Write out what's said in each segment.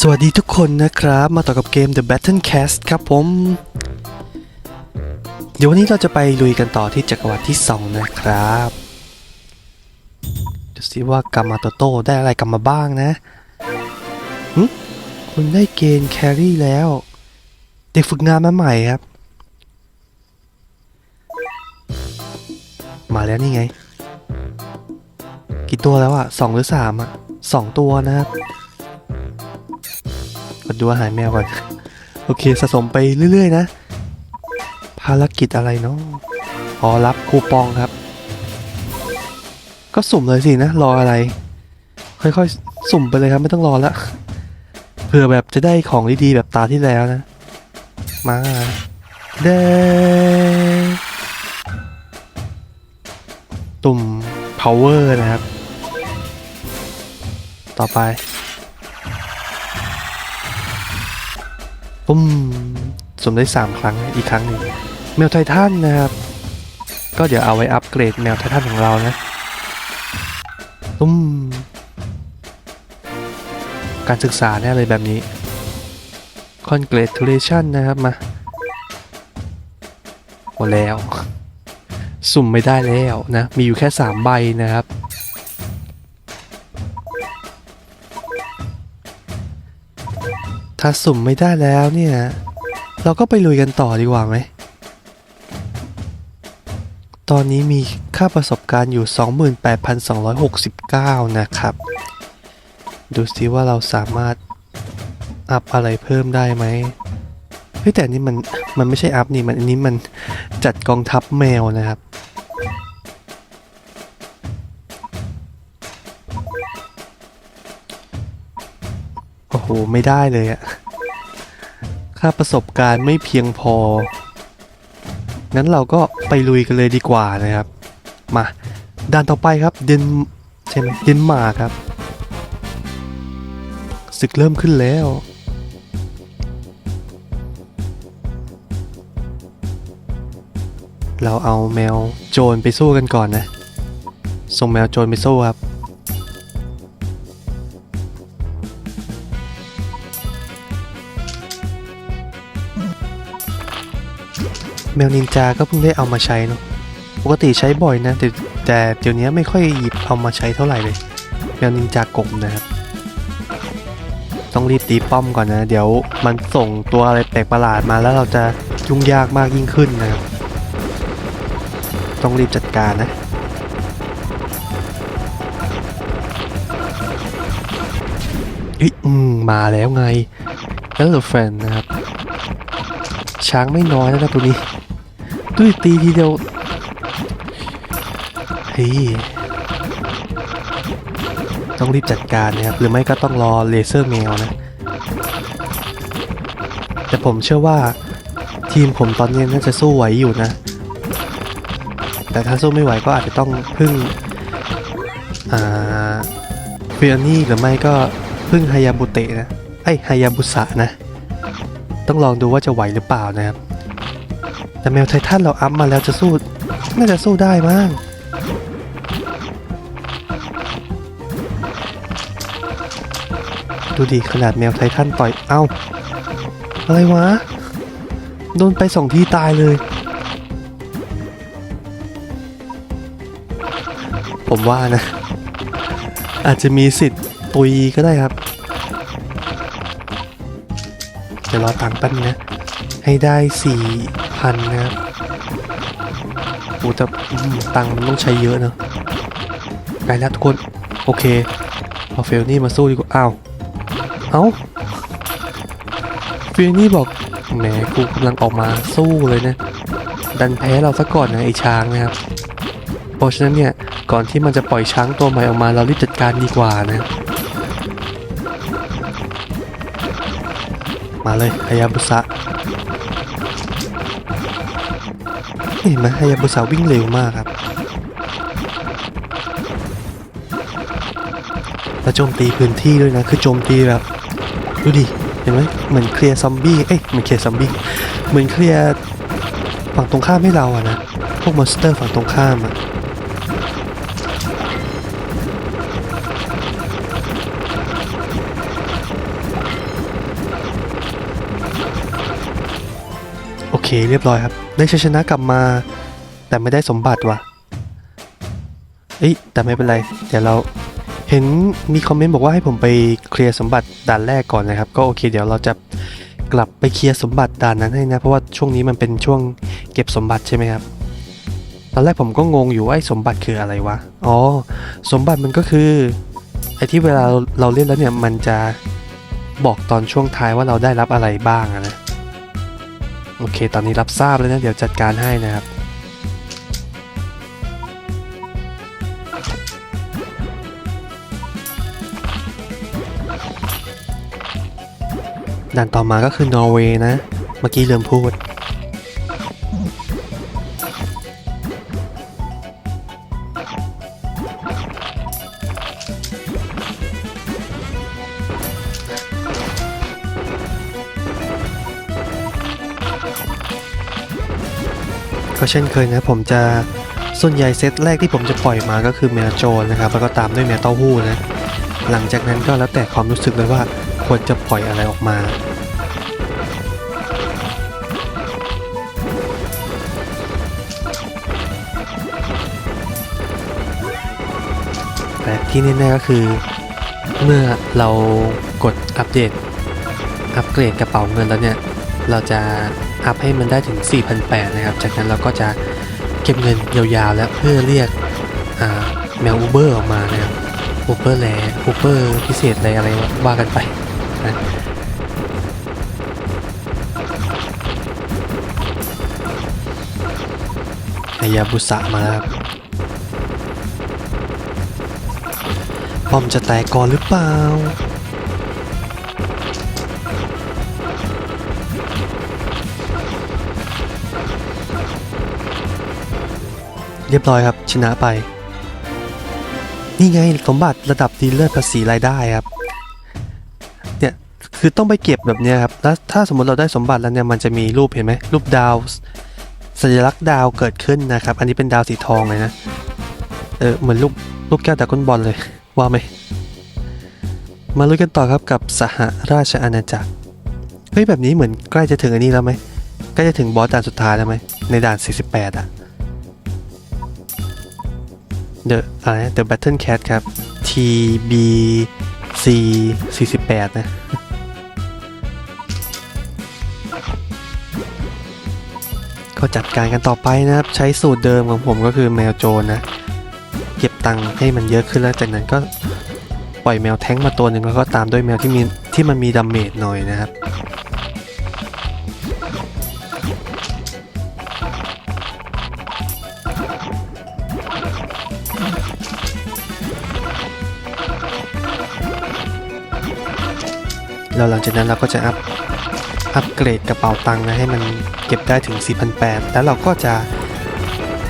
สวัสดีทุกคนนะครับ มาต่อกับเกม The Battle Cast ครับผม เดี๋ยววันนี้เราจะไปลุยกันต่อที่จักรวรรดิที่ 2 นะครับดูสิว่ากามาโตโต้ได้อะไรกลับมาบ้างนะหึคุณได้เกณฑ์แครี่แล้ว เด็กฝึกงานมาใหม่ครับ มาแล้วนี่ไง กี่ตัวแล้วอะสองหรือสามอะสองตัวนะครับ กดดูอาหารแมวก่อน โอเคสะสมไปเรื่อย ๆ นะ ภารกิจอะไรเนาะอ๋อรับคูปองครับ ก็สุ่มเลยสินะ รออะไร ค่อยๆ สุ่มไปเลยครับไม่ต้องรอละเผื่อแบบจะได้ของดีๆแบบตาที่แล้วนะ มาเด้ตุ่ม power นะครับ ต่อไป ปุ้มสมได้ 3 ครั้งอีกครั้งหนึ่งแมวไททันนะครับ ก็เดี๋ยวเอาไว้อัปเกรดแมวไททันของเรานะปุ้มการศึกษาแน่เลยแบบนี้ congratulation นะครับมาหมดแล้ว สุ่มไม่ได้แล้วนะ มีอยู่แค่ 3 ใบนะครับ ถ้าสุ่มไม่ได้แล้วเนี่ย เราก็ไปลุยกันต่อดีกว่าไหม ตอนนี้มีค่าประสบการณ์อยู่ 28,269 นะครับ ดูซิว่าเราสามารถอัพอะไรเพิ่มได้ไหมเฮ้ยแต่นนี้มัน มันไม่ใช่อัพนี่มันอันนี้มันจัดกองทัพแมวนะครับ โอ้โหไม่ได้เลยอะค่าประสบการณ์ไม่เพียงพอ งั้นเราก็ไปลุยกันเลยดีกว่านะครับ มาด่านต่อไปครับเดนใช่ไหมเดนมาร์กครับศึกเริ่มขึ้นแล้ว เราเอาแมวโจรไปสู้กันก่อนนะ ส่งแมวโจรไปสู้ครับ แมวนินจาก็เพิ่งได้เอามาใช้เนาะปกติใช้บ่อยนะ แต่แต่เดี๋ยวนี้ไม่ค่อยหยิบเอามาใช้เท่าไหร่เลยแมวนินจากบนะครับ ต้องรีบตีป้อมก่อนนะ เดี๋ยวมันส่งตัวอะไรแปลกประหลาดมาแล้วเราจะยุ่งยากมากยิ่งขึ้นนะครับ ต้องรีบจัดการนะเฮ้ยอืมมาแล้วไง Elephant นะครับ ช้างไม่น้อยนะตัวนี้ ดูดิตีทีเดียวเฮ้ยต้องรีบจัดการนะครับหรือไม่ก็ต้องรอเลเซอร์แมวนะ แต่ผมเชื่อว่าทีมผมตอนนี้น่าจะสู้ไหวอยู่นะ แต่ถ้าสู้ไม่ไหวก็อาจจะต้องพึ่งอ่าเฟียนี่หรือไม่ก็พึ่งฮายาบุเตะนะไอ้ฮายาบุสะนะ ต้องลองดูว่าจะไหวหรือเปล่านะครับ แต่แมวไททันเราอัพมาแล้วจะสู้น่าจะสู้ได้มั้งดูดิขนาดแมวไททันต่อย เอ้า อะไรวะ โดนไปสองทีตายเลย ผมว่านะ อาจจะมีสิทธิ์ตุยก็ได้ครับเดี๋ยวรอตังป๊บนึงนะ ให้ได้สี่ พันนะครับโอ้แต่อืมตังมันต้องใช้เยอะเนอะไปแล้วทุกคน โอเคเอาเฟลนี่มาสู้ดีกว่า อ้าว เอ้า เฟลนี่บอก แหม กูกำลังออกมาสู้เลยนะ ดันแพ้เราซะก่อนนะไอช้างนะครับ เพราะฉะนั้นเนี่ย ก่อนที่มันจะปล่อยช้างตัวใหม่ออกมาเรารีบจัดการดีกว่านะ มาเลยฮายาบุสะ เห็นไหมไฮยาบุสาวิ่งเร็วมากครับแล้วโจมตีพื้นที่ด้วยนะ คือโจมตีแบบดูดิเห็นไหมเหมือนเคลียร์ซอมบี้เอ้ยเหมือนเคลียร์ซอมบี้เหมือนเคลียร์ฝั่งตรงข้ามให้เราอะนะพวกมอนสเตอร์ฝั่งตรงข้ามอะโอเคเรียบร้อยครับ ได้ชัยชนะกลับมา แต่ไม่ได้สมบัติว่ะเอ้ยแต่ไม่เป็นไร เดี๋ยวเราเห็นมีคอมเมนต์บอกว่าให้ผมไปเคลียร์สมบัติด่านแรกก่อนนะครับ ก็โอเค เดี๋ยวเราจะกลับไปเคลียร์สมบัติด่านนั้นให้นะ เพราะว่าช่วงนี้มันเป็นช่วงเก็บสมบัติใช่ไหมครับ ตอนแรกผมก็งงอยู่ว่าสมบัติคืออะไรวะ อ๋อ สมบัติมันก็คือไอ้ที่เวลาเราเล่นแล้วเนี่ยมันจะบอกตอนช่วงท้ายว่าเราได้รับอะไรบ้างนะ โอเค ตอนนี้รับทราบแล้วนะ เดี๋ยวจัดการให้นะครับ ด่านต่อมาก็คือนอร์เวย์นะ เมื่อกี้เริ่มพูด ก็เช่นเคยนะผมจะส่วนใหญ่เซตแรกที่ผมจะปล่อยมาก็คือแมวโจรนะครับแล้วก็ตามด้วยแมวเต้าหู้นะหลังจากนั้นก็แล้วแต่ความรู้สึกเลยว่าควรจะปล่อยอะไรออกมาแต่ที่แน่ๆก็คือ เมื่อเรากดอัปเดตอัปเกรดกระเป๋าเงินแล้วเนี่ย เราจะ อัพให้มันได้ถึง 4,800 นะครับ จากนั้นเราก็จะเก็บเงินยาวๆ แล้วเพื่อเรียกแมวอูเบอร์ออกมานะครับอูเบอร์แลอูเบอร์พิเศษอะไรอะไรว่ากันไปนะายาบุสะมาแล้วครับป้อมจะแตกก่อนหรือเปล่า เรียบร้อยครับชนะไป นี่ไงสมบัติระดับดีลเลอร์ภาษีรายได้ครับเนี่ยคือต้องไปเก็บแบบนี้ครับแล้วถ้าสมมติเราได้สมบัติแล้วเนี่ยมันจะมีรูปเห็นไหมรูปดาวสัญลักษณ์ดาวเกิดขึ้นนะครับ อันนี้เป็นดาวสีทองเลยนะเออเหมือนลูกลูกแก้วแต่ก้นบอลเลยว่าไหมมาลุยกันต่อครับกับสหราชอาณาจักรเฮ้ยแบบนี้เหมือนใกล้จะถึงอันนี้แล้วไหมใกล้จะถึงบอสด่านสุดท้ายแล้วไหมในด่าน 48 อะ The อะไร The Battle Cat ครับ TBC 48 นะ ก็จัดการกันต่อไปนะครับ ใช้สูตรเดิมของผมก็คือแมวโจรนะ เก็บตังค์ให้มันเยอะขึ้นแล้วจากนั้นก็ปล่อยแมวแท้งมาตัวหนึ่งแล้วก็ตามด้วยแมวที่มีที่มันมีดาเมจหน่อยนะครับ แล้วหลังจากนั้นเราก็จะอัพอัพเกรดกระเป๋าตังค์นะให้มันเก็บได้ถึง 4,800 แล้วเราก็จะ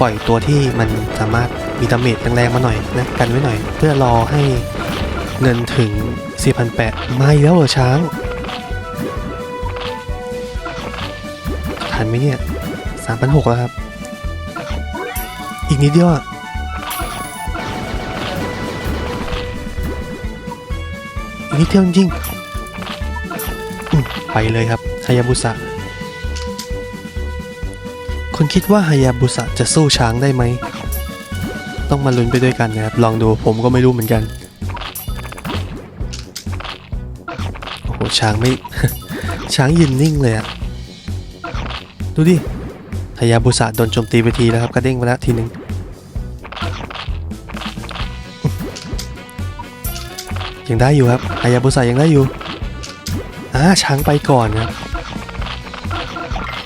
ปล่อยตัวที่มันสามารถมีดาเมจแรงๆมาหน่อยนะกันไว้หน่อย เพื่อรอให้เงินถึง 4,800มาอีกแล้วเหรอช้างทันไหมเนี่ย 3,600 แล้วครับ อีกนิดเดียวอะอีกนิดเดียวจริงๆ ไปเลยครับฮายาบุสะคุณคิดว่าฮายาบุสะจะสู้ช้างได้ไหม ต้องมาลุ้นไปด้วยกันนะครับ ลองดูผมก็ไม่รู้เหมือนกัน โอ้โห ช้างไม่ ช้างยืนนิ่งเลยอะดูดิฮายาบุสะโดนโจมตีไปทีแล้วครับ กระเด้งไปแล้วทีหนึ่งยังได้อยู่ครับฮายาบุสะยังได้อยู่ อ่าช้างไปก่อนครับ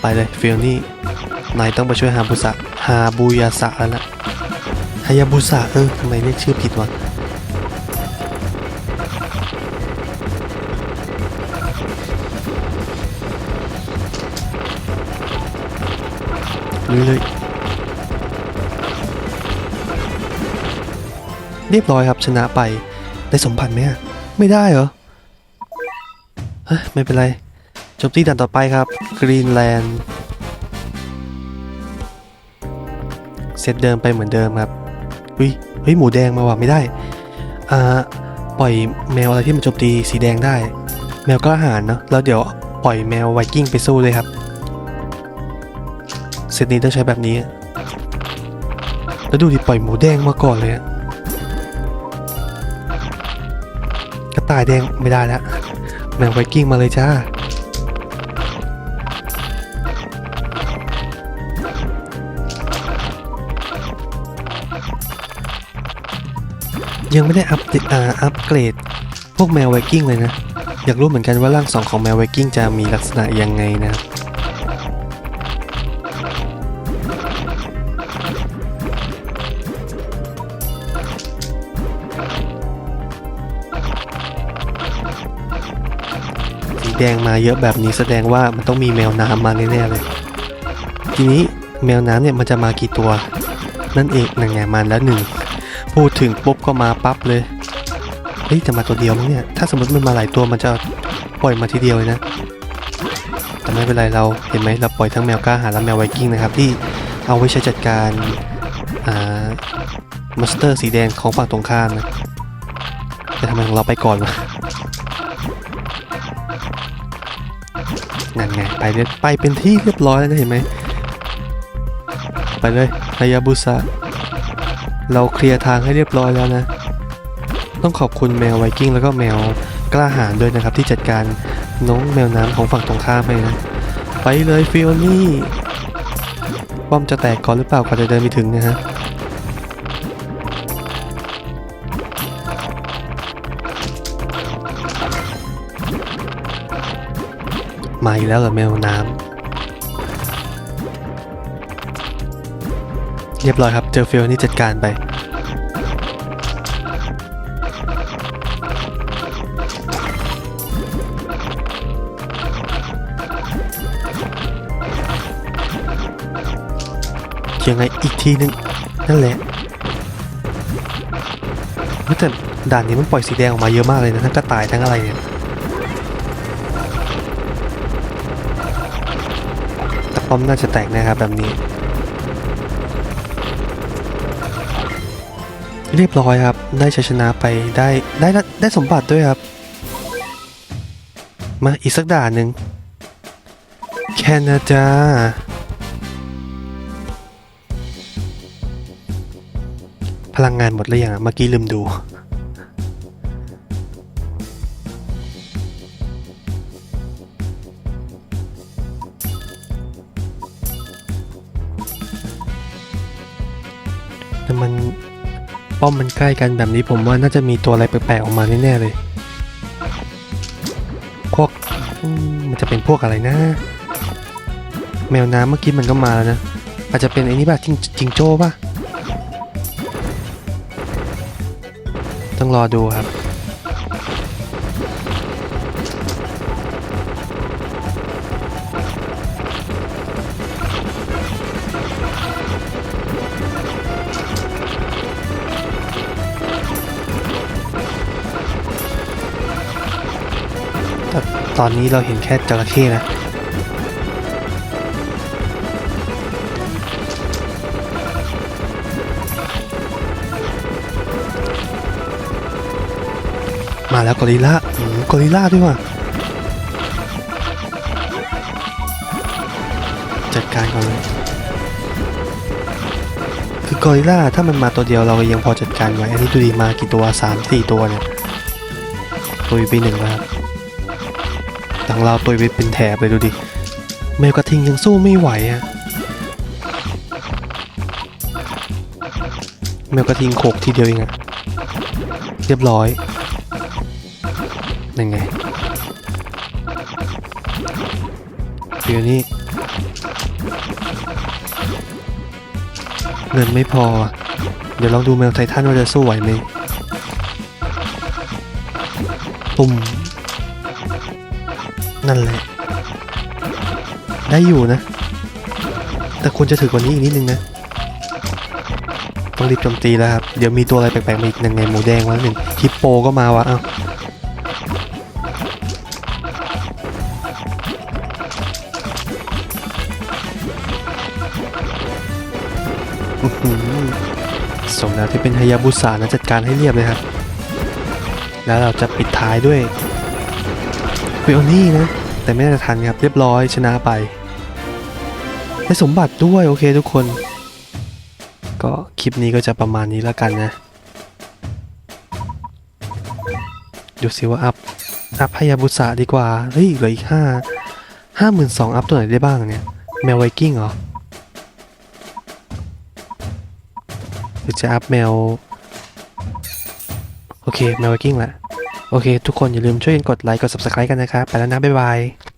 ไปเลยฟิลนี่นายต้องไปช่วยฮาบุสะฮาบุยาสะแล้วล่ะฮายาบุสะเออทำไมเรียกชื่อผิดวะลุยเลยเรียบร้อยครับชนะไปได้สมบัติไหมไม่ได้เหรอ ฮ้ย ไม่เป็นไร จบที่ด่านต่อไปครับกรีนแลนด์เซตเดิมไปเหมือนเดิมครับอุ้ยเฮ้ย หมูแดงมาว่ะไม่ได้ อ่า ปล่อยแมวอะไรที่มันโจมตีสีแดงได้ แมวกล้าหาญเนาะ แล้วเดี๋ยวปล่อยแมวไวกิ้งไปสู้เลยครับ เซตนี้ต้องใช้แบบนี้ แล้วดูดิปล่อยหมูแดงมาก่อนเลยกระต่ายแดงไม่ได้แล้ว แมวไวกิ้งมาเลยจ้า ยังไม่ได้อัปเดตอ่าอัปเกรด พวกแมวไวกิ้งเลยนะ อยากรู้เหมือนกันว่าร่างสองของแมวไวกิ้งจะมีลักษณะยังไงนะครับ แดงมาเยอะแบบนี้แสดงว่ามันต้องมีแมวน้ำมาแน่ๆเลย ทีนี้แมวน้ำเนี่ยมันจะมากี่ตัว นั่นเองนั่นไงมาแล้วหนึ่งพูดถึงปุ๊บก็มาปั๊บเลยเฮ้ยจะมาตัวเดียวมั้งเนี่ยถ้าสมมติมันมาหลายตัวมันจะปล่อยมาทีเดียวเลยนะแต่ไม่เป็นไรเราเห็นไหมเราปล่อยทั้งแมวกล้าหาญและแมวไวกิ้งนะครับที่เอาไว้ใช้จัดการอ่ามอนสเตอร์สีแดงของฝั่งตรงข้ามนะแต่ทำไมของเราไปก่อนวะ นั่นไงไปเรียไปเป็นที่เรียบร้อยแล้วนะเห็นไหมไปเลยฮายาบุสะเราเคลียร์ทางให้เรียบร้อยแล้วนะ ต้องขอบคุณแมวไวกิ้งแล้วก็แมวกล้าหาญด้วยนะครับ ที่จัดการน้องแมวน้ำของฝั่งตรงข้ามไปนะ ไปเลยฟิโอนี่ป้อมจะแตกก่อนหรือเปล่าก่อนจะเดินไปถึงนะฮะ มาอีกแล้วเหรอแมวน้ำเรียบร้อยครับ เจอฟิลนี่จัดการไป ยังไงอีกทีนึง นั่นแหละเฮ้ยแต่ด่านนี้มันปล่อยสีแดงออกมาเยอะมากเลยนะทั้งกระต่ายทั้งอะไรเนี่ย ป้อมน่าจะแตกนะครับแบบนี้ เรียบร้อยครับ ได้ชัยชนะไปได้ได้ได้สมบัติด้วยครับ มาอีกสักด่านหนึ่งแคนาดาพลังงานหมดหรือยังเมื่อกี้ลืมดู ป้อมมันใกล้กันแบบนี้ผมว่าน่าจะมีตัวอะไรแปลกๆออกมาแน่ๆเลย พวกมมันจะเป็นพวกอะไรนะ แมวน้ำเมื่อกี้มันก็มาแล้วนะ อาจจะเป็นไอ้นี่ป่ะจิงจิงโจ้ป่ะ ต้องรอดูครับ ตอนนี้เราเห็นแค่จระเข้นะมาแล้วกอริล่าอืมกอริล่าด้วยว่ะ จัดการก่อนเลย คือกอริล่าถ้ามันมาตัวเดียวเรายังพอจัดการไหวอันนี้ดูดีมากี่ตัวสามสี่ตัวเนี่ย ตุยไปหนึ่งแล้ว ครับทางเราตุยไปเป็นแถบเลยดูดิแมวกระทิงยังสู้ไม่ไหวอะแมวกระทิงโขกทีเดียวเองอะเรียบร้อยนั่นไงเดี๋ยวนี้ เงินไม่พอ เดี๋ยวลองดูแมวไททันว่าจะสู้ไหวไหมปุ่ม นั่นแหละ ได้อยู่นะ แต่ควรจะถือกว่านี้อีกนิดนึงนะ ต้องรีบโจมตีแล้วครับ เดี๋ยวมีตัวอะไรแปลกๆมาอีกนั่นไงหมูแดงมาแล้วหนึ่งฮิปโปก็มาวะเอ้าอื้อหือสมแล้วที่เป็นฮายาบุสานะจัดการให้เรียบเลยครับ แล้วเราจะปิดท้ายด้วยฟิโอนี่นะ แต่ไม่น่าจะทันครับเรียบร้อยชนะไปได้สมบัติด้วยโอเคทุกคน ก็คลิปนี้ก็จะประมาณนี้แล้วกันนะดูสิว่าอัพอัพพยาบุษะดีกว่า เฮ้ยเหลืออีกห้าห้าหมื่นสองอัพตัวไหนได้บ้างเนี่ย แมวไวกิ้งเหรอหรือจะอัพแมว โอเค แมวไวกิ้งแหละ โอเค ทุกคนอย่าลืมช่วยกันกดไลค์กด subscribe กันนะครับ ไปแล้วนะ บ๊ายบาย